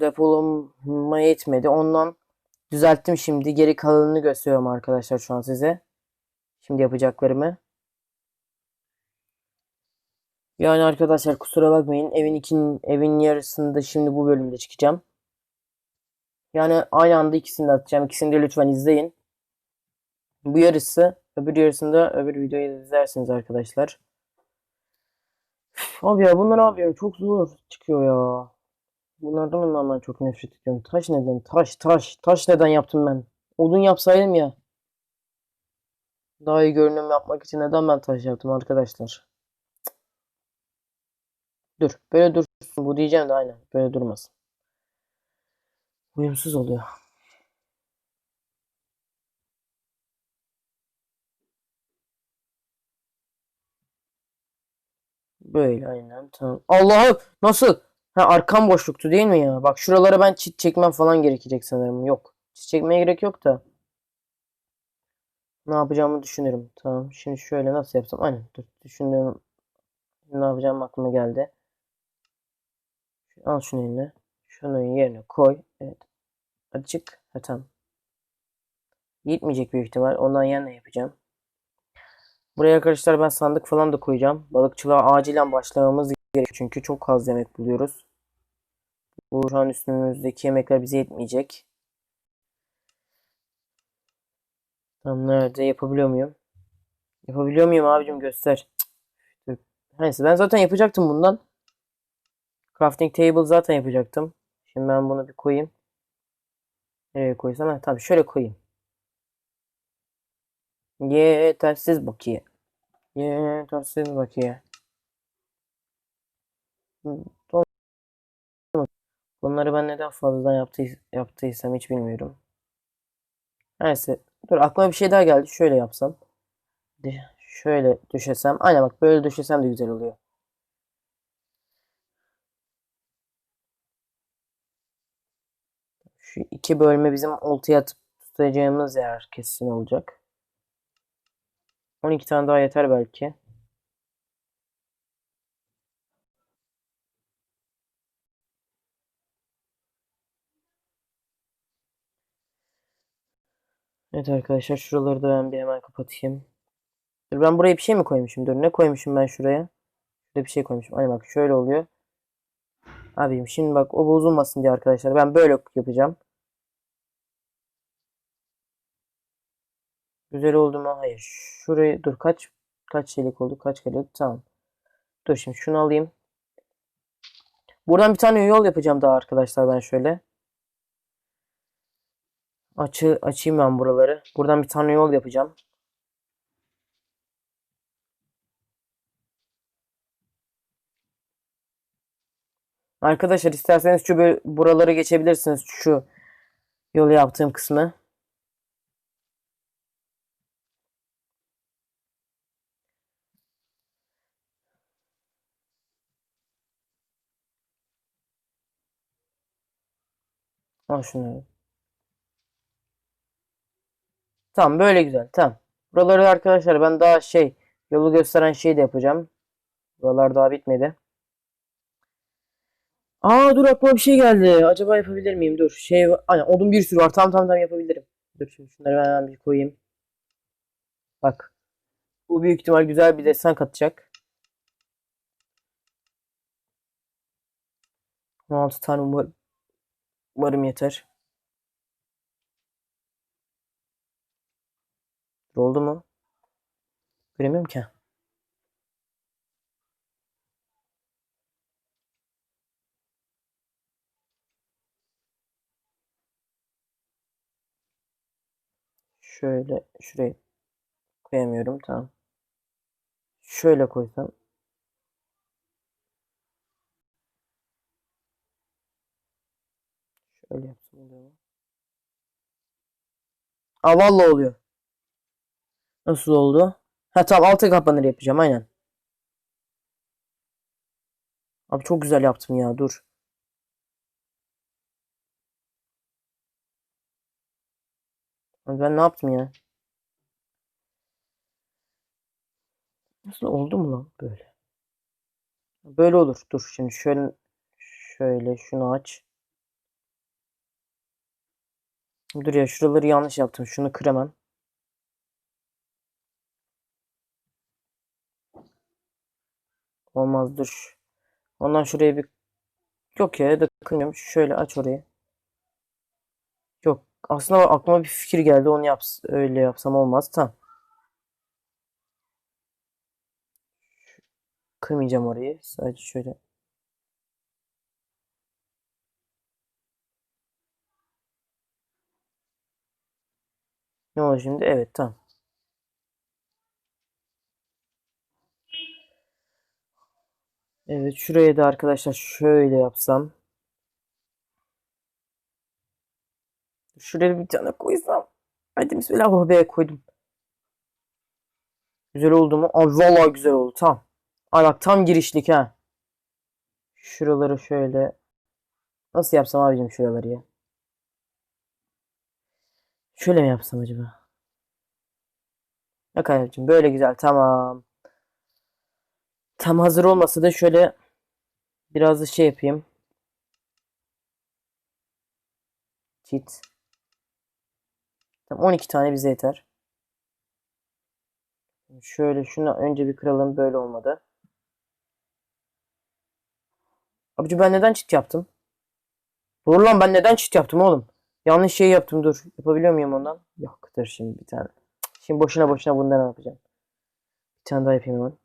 depolama yetmedi. Ondan düzelttim şimdi. Geri kalanını gösteriyorum arkadaşlar şu an size. Şimdi yapacaklarımı. Yani arkadaşlar kusura bakmayın. Evin ikin, evin yarısında şimdi bu bölümde çıkacağım. Yani aynı anda ikisini de atacağım. İkisini de lütfen izleyin. Bu yarısı, öbür yarısında öbür videoyu izlersiniz arkadaşlar. Abi ya bunlar abi ya çok zor çıkıyor ya. Bunlardan ondan ben çok nefret ediyorum. Taş neden? Taş, taş, taş neden yaptım ben? Odun yapsaydım ya. Daha iyi görünüm yapmak için neden ben taş yaptım arkadaşlar? Dur, böyle dursun. Bu diyeceğim de aynen. Böyle durmasın. Uyumsuz oluyor. Böyle aynen tamam. Allah'ım nasıl? Ha arkam boşluktu değil mi ya? Bak şuralara ben çit çekmem falan gerekecek sanırım. Yok. Çit çekmeye gerek yok da. Ne yapacağımı düşünürüm. Tamam. Şimdi şöyle nasıl yapsam? Aynen. Dur. Düşündüğüm ne yapacağım aklıma geldi. Al şunu eline. Şunu yerine koy. Evet. Açık. Ha tamam. Gitmeyecek büyük ihtimal. Ondan yerine yapacağım. Buraya arkadaşlar ben sandık falan da koyacağım. Balıkçılığa acilen başlamamız gerekiyor. Çünkü çok az yemek buluyoruz. Bu şu an üstümüzdeki yemekler bize yetmeyecek. Tam nerede? Yapabiliyor muyum? Yapabiliyor muyum abicim? Göster. Neyse ben zaten yapacaktım bundan. Crafting table zaten yapacaktım. Şimdi ben bunu bir koyayım. Nereye koysam? Ha, tabii şöyle koyayım. Yetersiz bakiye. Yetersiz bakiye. Tamam. Bunları ben neden fazladan yaptı, yaptıysam hiç bilmiyorum. Neyse. Dur aklıma bir şey daha geldi. Şöyle yapsam. Şöyle düşesem. Aynen bak böyle düşesem de güzel oluyor. Şu iki bölme bizim oltaya tutacağımız yer kesin olacak. 12 tane daha yeter belki. Evet arkadaşlar şuraları da ben bir hemen kapatayım. Dur ben buraya bir şey mi koymuşum? Dur ne koymuşum ben şuraya? Şurada bir şey koymuşum. Hani bak şöyle oluyor. Abim şimdi bak o bozulmasın diye arkadaşlar ben böyle yapacağım. Güzel oldu mu? Hayır. Şurayı dur kaç kaç şeylik oldu? Kaç kere? Tamam. Dur şimdi şunu alayım. Buradan bir tane yol yapacağım daha arkadaşlar ben şöyle. Açı açayım ben buraları. Buradan bir tane yol yapacağım. Arkadaşlar isterseniz şu buraları geçebilirsiniz. Şu yolu yaptığım kısmı. Al şunu. Tamam böyle güzel. Tamam. Buraları arkadaşlar ben daha şey yolu gösteren şey de yapacağım. Buralar daha bitmedi. Aa dur aklıma bir şey geldi. Acaba yapabilir miyim? Dur. Şey aynen odun bir sürü var. Tamam tamam tamam yapabilirim. Dur şimdi şunları ben hemen bir koyayım. Bak. Bu büyük ihtimal güzel bir desen katacak. 16 tane umar- umarım yeter. Dur, Oldu mu? Göremiyorum ki. Şöyle şuraya koyamıyorum. Tamam. Şöyle koysam. Şöyle yapsam oluyor mu? Aa vallahi oluyor. Nasıl oldu? Ha tamam altı kapanır yapacağım aynen. Abi çok güzel yaptım ya dur. Abi ben ne yaptım ya? Nasıl oldu mu lan böyle? Böyle olur. Dur şimdi şöyle şöyle şunu aç. Dur ya şuraları yanlış yaptım. Şunu kır Olmaz dur. Ondan şuraya bir yok ya da kırmıyorum. Şöyle aç orayı. Yok. Aslında aklıma bir fikir geldi. Onu yaps öyle yapsam olmaz. Tamam. Kırmayacağım orayı. Sadece şöyle. Ne oldu şimdi? Evet tamam. Evet şuraya da arkadaşlar şöyle yapsam. Şuraya bir tane koysam. Hadi bismillah oh be koydum. Güzel oldu mu? Aa, vallahi güzel oldu. Tamam. Ay bak tam girişlik ha. Şuraları şöyle. Nasıl yapsam abicim şuraları ya? Şöyle mi yapsam acaba? Yok abicim böyle güzel tamam. Tam hazır olmasa da şöyle biraz da şey yapayım. Cheat. Tamam 12 tane bize yeter. Şöyle şunu önce bir kıralım böyle olmadı. Abici ben neden çit yaptım? Dur lan ben neden çit yaptım oğlum? Yanlış şey yaptım dur. Yapabiliyor muyum ondan? Yok dur şimdi bir tane. Şimdi boşuna boşuna bundan yapacağım? Bir tane daha yapayım hemen.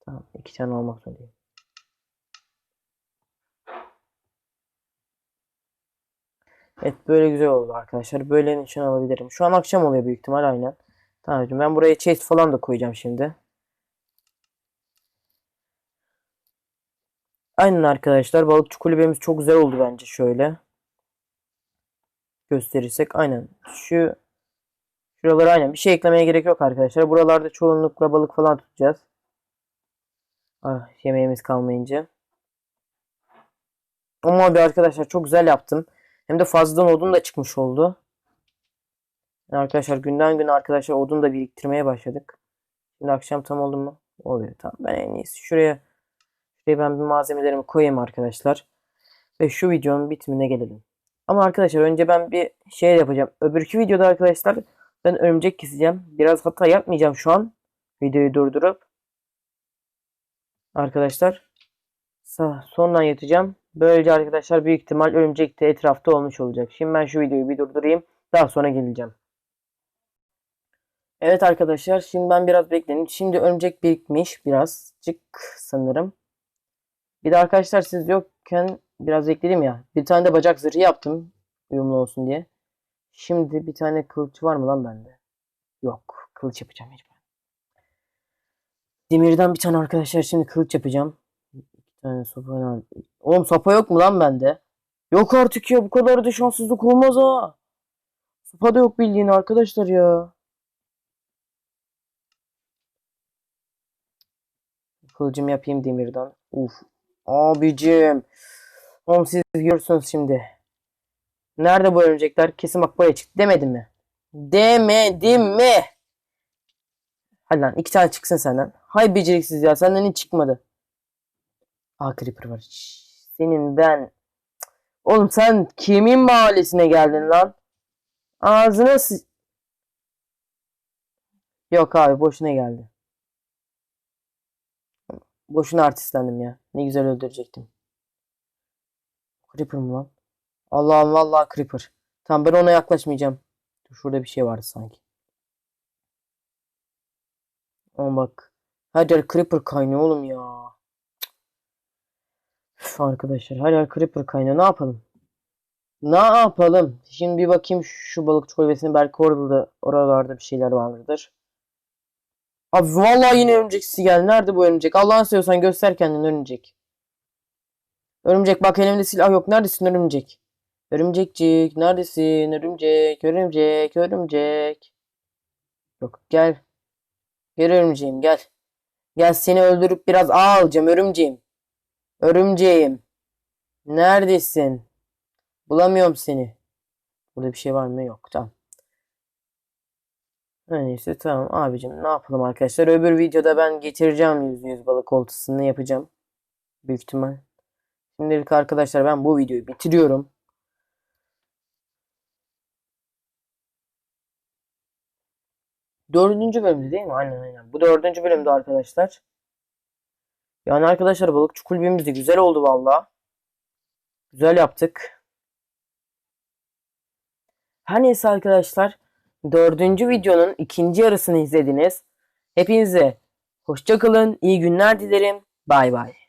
Tamam iki tane olmak zorundayım. Evet böyle güzel oldu arkadaşlar. Böyle nişan alabilirim. Şu an akşam oluyor büyük ihtimal aynen. Tamam ben buraya chest falan da koyacağım şimdi. Aynen arkadaşlar balıkçı kulübemiz çok güzel oldu bence şöyle. Gösterirsek aynen. Şu şuralara aynen bir şey eklemeye gerek yok arkadaşlar. Buralarda çoğunlukla balık falan tutacağız. Ah, yemeğimiz kalmayınca. Ama abi arkadaşlar çok güzel yaptım. Hem de fazladan odun da çıkmış oldu. Yani arkadaşlar günden güne arkadaşlar odun da biriktirmeye başladık. Şimdi akşam tam oldu mu? Oluyor tamam. Ben en iyisi şuraya şuraya ben bir malzemelerimi koyayım arkadaşlar. Ve şu videonun bitimine gelelim. Ama arkadaşlar önce ben bir şey yapacağım. Öbürkü videoda arkadaşlar ben örümcek keseceğim. Biraz hata yapmayacağım şu an. Videoyu durdurup. Arkadaşlar. Sondan yatacağım. Böylece arkadaşlar büyük ihtimal örümcek de etrafta olmuş olacak. Şimdi ben şu videoyu bir durdurayım. Daha sonra geleceğim. Evet arkadaşlar şimdi ben biraz bekledim. Şimdi örümcek birikmiş birazcık sanırım. Bir de arkadaşlar siz yokken biraz bekledim ya. Bir tane de bacak zırhı yaptım. Uyumlu olsun diye. Şimdi bir tane kılıç var mı lan bende? Yok. Kılıç yapacağım mecbur. Demirden bir tane arkadaşlar şimdi kılıç yapacağım. İki tane sopa. Oğlum sopa yok mu lan bende? Yok artık ya bu kadar da şanssızlık olmaz ha. Sopa da yok bildiğin arkadaşlar ya. Kılıcımı yapayım demirden. Uf. Abicim. Oğlum siz görürsünüz şimdi. Nerede bu örümcekler? Kesin bak buraya çıktı. Demedim mi? Demedim mi? Hadi lan iki tane çıksın senden. Hay beceriksiz ya. Senden hiç çıkmadı. Aa Creeper var. Senin ben. Oğlum sen kimin mahallesine geldin lan? Ağzına sı... Yok abi boşuna geldi. Boşuna artistlendim ya. Ne güzel öldürecektim. Creeper mı lan? Allah'ım vallahi Creeper. Tamam ben ona yaklaşmayacağım. Şurada bir şey vardı sanki. Ama bak. Her yer Creeper kaynıyor oğlum ya. Üf, arkadaşlar her yer Creeper kaynıyor. Ne yapalım? Ne yapalım? Şimdi bir bakayım şu balıkçı kulübesine belki orada da oralarda bir şeyler vardır. Abi vallahi yine örümceksi geldi. Nerede bu örümcek? Allah'ını seviyorsan göster kendini örümcek. Örümcek bak elimde silah yok. Neredesin örümcek? Örümcekcik neredesin? Örümcek, örümcek, örümcek. Yok gel. Gel örümceğim gel. Gel seni öldürüp biraz ağ alacağım örümceğim. Örümceğim. Neredesin? Bulamıyorum seni. Burada bir şey var mı? Yok. Tamam. Neyse tamam abicim ne yapalım arkadaşlar. Öbür videoda ben getireceğim yüzde yüz balık oltasını yapacağım. Büyük ihtimal. Şimdilik arkadaşlar ben bu videoyu bitiriyorum. Dördüncü bölümdü değil mi? Aynen aynen. Bu dördüncü bölümdü arkadaşlar. Yani arkadaşlar balıkçı kulübemiz de güzel oldu valla. Güzel yaptık. Her neyse arkadaşlar. Dördüncü videonun ikinci yarısını izlediniz. Hepinize hoşça kalın. iyi günler dilerim. Bay bay.